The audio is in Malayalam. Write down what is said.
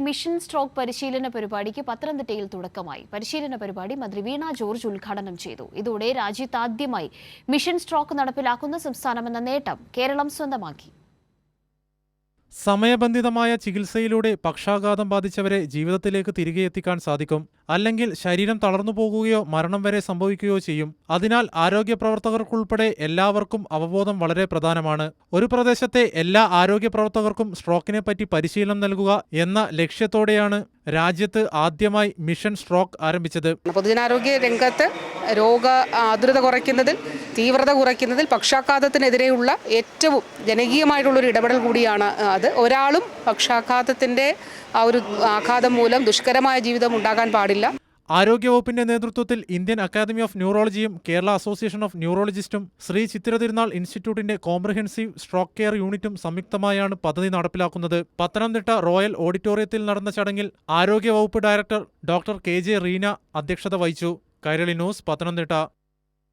മിഷൻ സ്ട്രോക്ക് പരിശീലന പരിപാടിക്ക് പത്തനംതിട്ടയിൽ തുടക്കമായി. പരിശീലന പരിപാടി മന്ത്രി വീണ ജോർജ് ഉദ്ഘാടനം ചെയ്തു. ഇതോടെ രാജ്യത്താദ്യമായി മിഷൻ സ്ട്രോക്ക് നടപ്പിലാക്കുന്ന സംസ്ഥാനമെന്ന നേട്ടം കേരളം സ്വന്തമാക്കി. സമയബന്ധിതമായ ചികിത്സയിലൂടെ പക്ഷാഘാതം ബാധിച്ചവരെ ജീവിതത്തിലേക്ക് തിരികെ എത്തിക്കാൻ സാധിക്കും. അല്ലെങ്കിൽ ശരീരം തളർന്നു പോകുകയോ മരണം വരെ സംഭവിക്കുകയോ ചെയ്യും. അതിനാൽ ആരോഗ്യ പ്രവർത്തകർക്കുൾപ്പെടെ എല്ലാവർക്കും അവബോധം വളരെ പ്രധാനമാണ്. ഒരു പ്രദേശത്തെ എല്ലാ ആരോഗ്യ പ്രവർത്തകർക്കും സ്ട്രോക്കിനെ പറ്റി പരിശീലനം നൽകുക എന്ന ലക്ഷ്യത്തോടെയാണ് രാജ്യത്ത് ആദ്യമായി മിഷൻ സ്ട്രോക്ക് ആരംഭിച്ചത്. പൊതുജനാരോഗ്യ രംഗത്ത് രോഗ ആതുരത കുറയ്ക്കുന്നതിൽ തീവ്രത കുറയ്ക്കുന്നതിൽ പക്ഷാഘാതത്തിനെതിരെയുള്ള ഏറ്റവും ജനകീയമായിട്ടുള്ളൊരു ഇടപെടൽ കൂടിയാണ് അത്. ഒരാളും പക്ഷാഘാതത്തിന്റെ ആ ഒരു ആഘാതം മൂലം ദുഷ്കരമായ ജീവിതം ഉണ്ടാകാൻ പാടില്ല. ആരോഗ്യവകുപ്പിന്റെ നേതൃത്വത്തിൽ ഇന്ത്യൻ അക്കാദമി ഓഫ് ന്യൂറോളജിയും കേരള അസോസിയേഷൻ ഓഫ് ന്യൂറോളജിസ്റ്റും ശ്രീ ചിത്തിര തിരുനാൾ ഇൻസ്റ്റിറ്റ്യൂട്ടിന്റെ കോംപ്രഹെൻസീവ് സ്ട്രോക്ക് കെയർ യൂണിറ്റും സംയുക്തമായാണ് പദ്ധതി നടപ്പിലാക്കുന്നത്. പത്തനംതിട്ട റോയൽ ഓഡിറ്റോറിയത്തിൽ നടന്ന ചടങ്ങിൽ ആരോഗ്യവകുപ്പ് director doctor K J Reena അധ്യക്ഷത വഹിച്ചു. കൈരളി ന്യൂസ് പത്തനംതിട്ട.